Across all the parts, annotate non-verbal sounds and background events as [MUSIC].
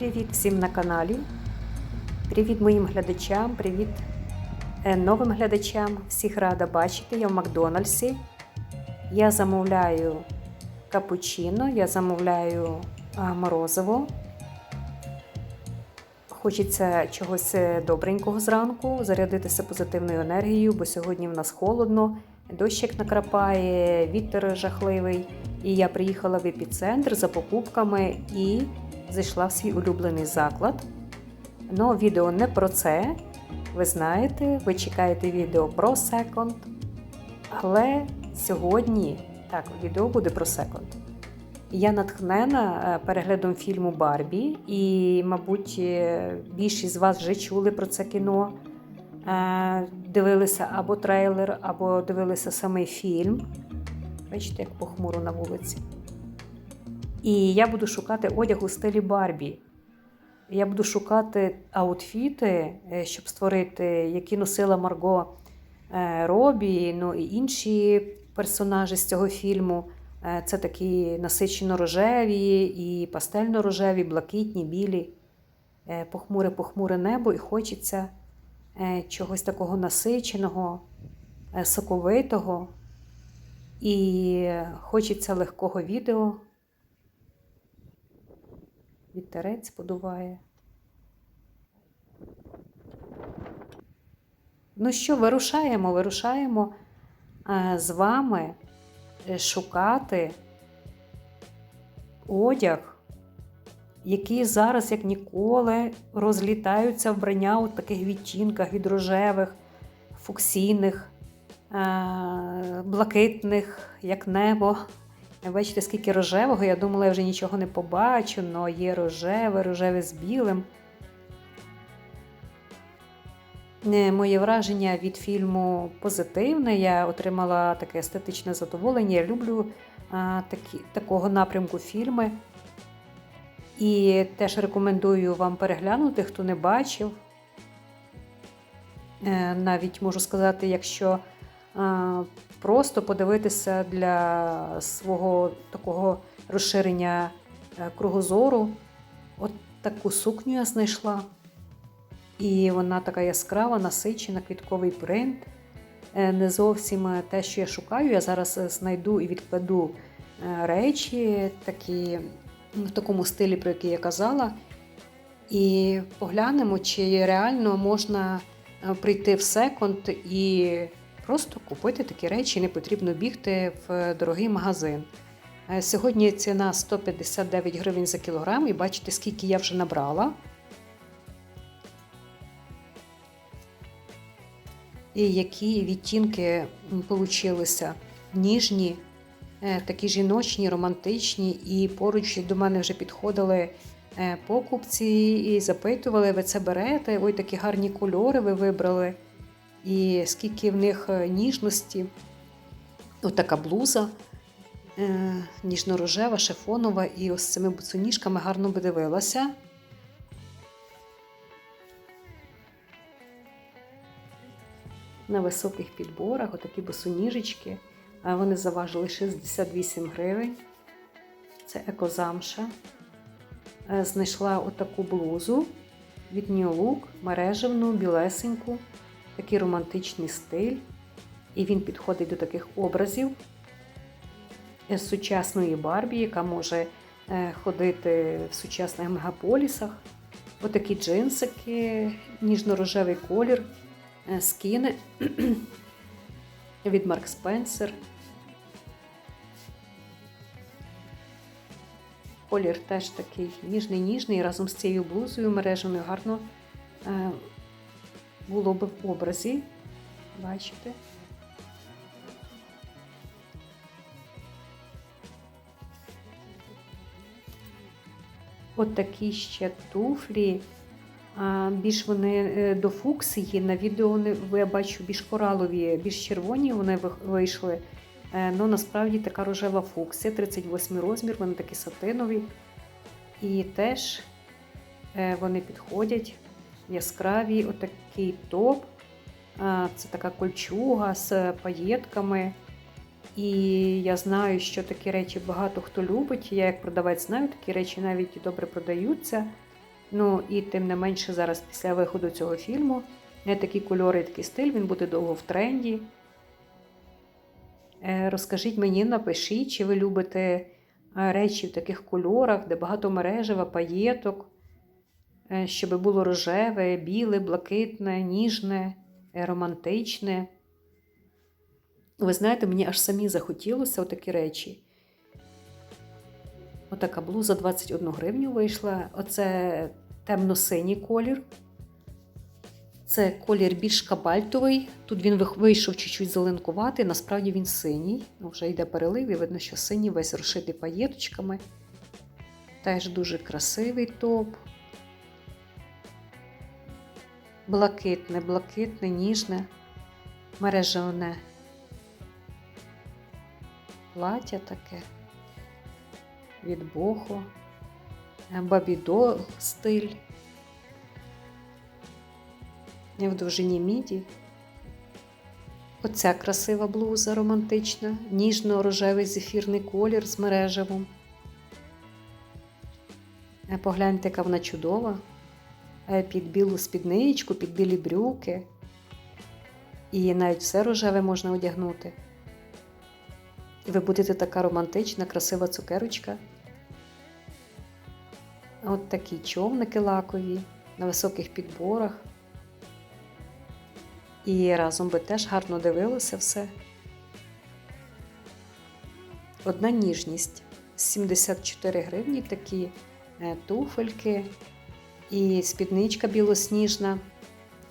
Привіт всім на каналі. Привіт моїм глядачам, привіт е, новим глядачам. Всіх рада бачити. Я в Макдональдсі. Я замовляю капучино, я замовляю морозиво. Хочеться чогось е, добренького зранку, зарядитися позитивною енергією, бо сьогодні в нас холодно, дощик накрапає, вітер жахливий. І я приїхала в епіцентр за покупками і зайшла в свій улюблений заклад. Ну, відео не про це. Ви знаєте, ви чекаєте відео про секонд. Але сьогодні, так, відео буде про секонд. Я натхнена е, переглядом фільму Барбі, і, мабуть, е, більшість з вас вже чули про це кіно, Е, дивилися або трейлер, або дивилися самий фільм. Бачите, як похмуро на вулиці. І я буду шукати одяг у стилі Барбі. Я буду шукати аутфіти, е, щоб створити, які носила Марго е, Робі, ну і інші персонажі з цього фільму. Е, Це такі насичено-рожеві і пастельно-рожеві, блакитні, білі, похмуре-похмуре небо, і хочеться чогось такого насиченого, соковитого. І хочеться легкого відео. Вітерець подуває. Ну що, вирушаємо, вирушаємо е, з вами е, шукати одяг, які зараз, як ніколи, розлітаються вбрання у таких відтінках від рожевих, фуксійних, е, блакитних, як небо. Бачите, скільки рожевого, я думала, я вже нічого не побачу, але є рожеве, рожеве з білим. Е, Моє враження від фільму позитивне. Я отримала таке естетичне задоволення. Я люблю а, такі, такого напрямку фільми. І теж рекомендую вам переглянути, хто не бачив. Е, Навіть можу сказати, якщо просто подивитися для свого такого розширення е, кругозору. От таку сукню я знайшла. І вона така яскрава, насичена, квітковий принт. Е, Не зовсім е, те, що я шукаю. Я зараз знайду і відкладу речі, такі в такому стилі, про який я казала. І поглянемо, чи реально можна прийти в секонд і просто купити такі речі, не потрібно бігти в дорогий магазин. Е, Сьогодні ціна 159 гривень за кілограм, і бачите, скільки я вже набрала. І які відтінки получилися ніжні, е, такі жіночні, романтичні, і поруч до мене вже підходили е, покупці і запитували, ви це берете? Ой, такі гарні кольори ви вибрали. І скільки в них е, ніжності. Ось така блуза е, ніжно-рожева, шифонова, і ось цими буцоніжками гарно би дивилася. на високих підборах, отакі босоніжечки. Вони заважили 68 гривень. Це екозамша. Е, Знайшла отаку блузу від New Look, мережевну, білесеньку, такий романтичний стиль. І він підходить до таких образів з сучасної Барбі, яка може е, ходити в сучасних мегаполісах. Отакі джинсики, ніжно-рожевий колір е, скіни [CLEARS THROAT] від Марк Спенсер. Колір теж такий ніжний-ніжний, разом з цією блузою мереженою гарно е, було би в образі. Бачите? От ще туфлі. Більш вони е, до фуксії. На відео я бачу більш коралові, більш червоні вони вийшли. Е, Ну, насправді така рожева фуксія, 38 розмір, вони такі сатинові. І теж е, вони підходять яскраві, отакий топ. Це така кольчуга з паєтками. І я знаю, що такі речі багато хто любить. Я як продавець знаю, такі речі навіть добре продаються. Ну і тим не менше зараз після виходу цього фільму не такі кольори, такий стиль, він буде довго в тренді. Е, Розкажіть мені, напишіть, чи ви любите е, речі в таких кольорах, де багато мережева, паєток, щоб було рожеве, біле, блакитне, ніжне, е, романтичне. Ви знаєте, мені аж самі захотілося отакі речі. Отака блуза 21 гривню вийшла. Оце темно-синій колір. Це колір більш кабальтовий. Тут він вийшов чуть-чуть зеленкуватий, насправді він синій. Ну, вже йде перелив, і видно, що синій весь розшитий паєточками. Теж дуже красивий топ. Блакитне, блакитне, ніжне, мережевне плаття таке від Бохо, бабідо стиль. В довжині міді. Оця красива блуза романтична, ніжно-рожевий зефірний колір з мережевом. Е, Погляньте, яка вона чудова. Е, Під білу спідничку, під білі брюки. І навіть все рожеве можна одягнути. І ви будете така романтична, красива цукерочка. От такі човники лакові на високих підборах. І разом би теж гарно дивилося все. Одна ніжність. 74 гривні такі е, туфельки і спідничка білосніжна,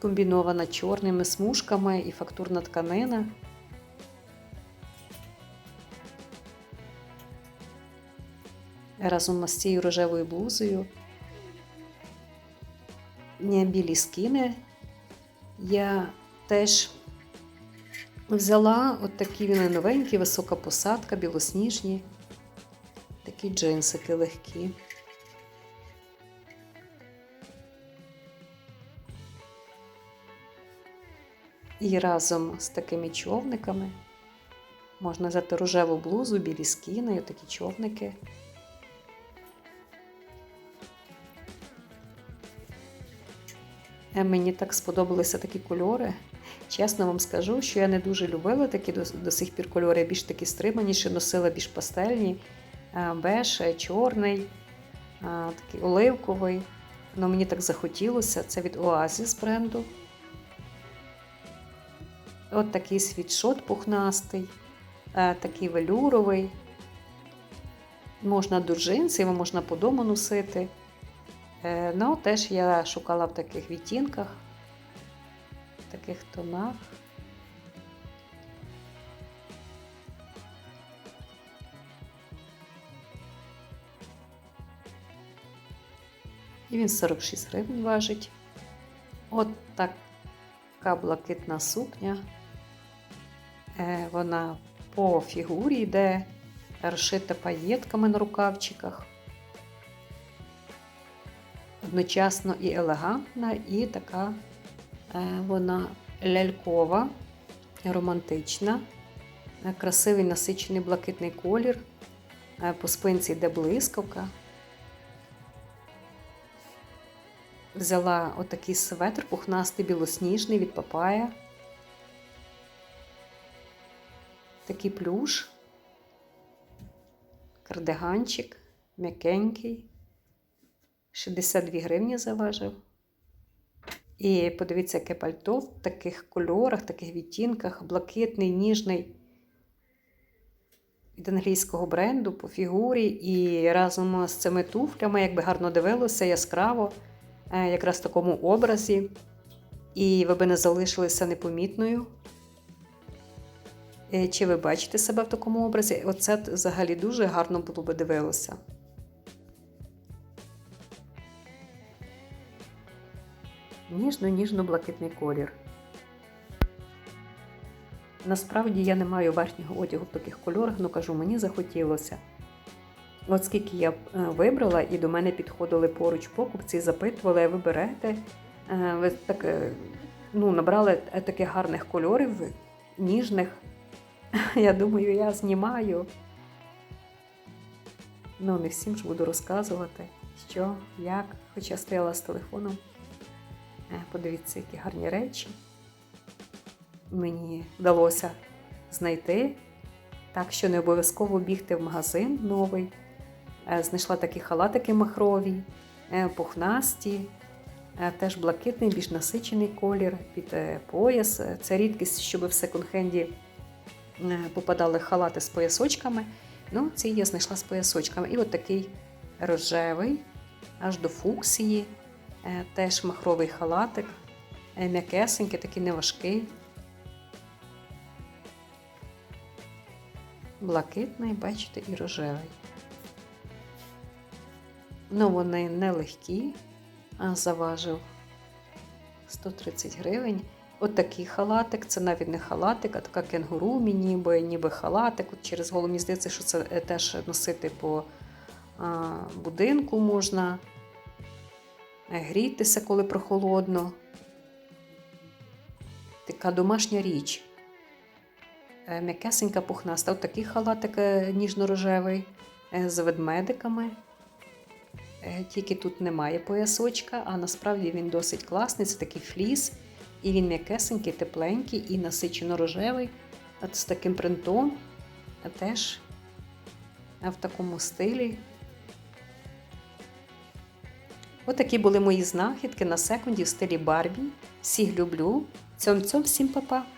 комбінована чорними смужками і фактурна тканина. Разом з цією рожевою блузою. Білі скини я теж взяла от такі вони новенькі, висока посадка, білосніжні, такі джинсики легкі. І разом з такими човниками можна взяти рожеву блузу, білі скіни, такі човники. Е, Мені так сподобалися такі кольори. Чесно вам скажу, що я не дуже любила такі до, до сих пір кольори, більш такі стриманіші, носила більш пастельні, Е, беж, е, чорний, такий оливковий. Ну, мені так захотілося. Це від Oasis бренду. От такий світшот пухнастий, е, такий велюровий. Можна до джинсів, можна по дому носити. Е, Ну, теж я шукала в таких відтінках, в таких тонах. І він 46 гривень важить. От така блакитна сукня. Е, Вона по фігурі йде, розшита паєтками на рукавчиках одночасно і елегантна, і така е, вона лялькова, романтична, Е, красивий насичений блакитний колір. По спинці йде блискавка. Взяла отакий светр пухнастий білосніжний від папая. Такий плюш, кардиганчик, м'якенький. 62 гривні заважив. І подивіться, яке пальто в таких кольорах, таких відтінках, блакитний, ніжний від англійського бренду по фігурі. І разом з цими туфлями, якби гарно дивилося, яскраво, якраз в такому образі. І ви би не залишилися непомітною. Е, Чи ви бачите себе в такому образі? Оце взагалі дуже гарно було би дивилося. Ніжно-ніжно-блакитний колір. Насправді я не маю верхнього одягу в таких кольорах, але кажу, мені захотілося. От скільки я е, вибрала, і до мене підходили поруч покупці, запитували, «А ви берете. Е, Ви так, е, ну, набрали таких гарних кольорів, ніжних. [LAUGHS] Я думаю, я знімаю. Ну, не всім ж буду розказувати. що, як, хоча стояла з телефоном. Подивіться, які гарні речі. Мені вдалося знайти. Так що не обов'язково бігти в магазин новий. Е, Знайшла такі халатики махрові, е, пухнасті, е, теж блакитний, більш насичений колір під пояс. Це рідкість, щоб в секонд-хенді попадали халати з поясочками. Ну, ці я знайшла з поясочками. І от такий рожевий, аж до фуксії, теж махровий халатик, м'якесенький, такий неважкий. Блакитний, бачите, і рожевий. Ну, вони не легкі, а заважив 130 гривень. От такий халатик, це навіть не халатик, а така кенгуру ніби, ніби халатик. От через голову мені здається, що це е, теж носити по а, будинку можна, е, грітися, коли прохолодно. Така домашня річ. Е, М'якесенька пухнаста. От такий халатик ніжно-рожевий з ведмедиками. Е, Тільки тут немає поясочка, а насправді він досить класний. Це такий фліс, і він м'якесенький, тепленький і насичено рожевий. От з таким принтом теж в такому стилі. Отакі були мої знахідки на секунді в стилі Барбі. Всіх люблю. Цьом-цьом, всім па-па!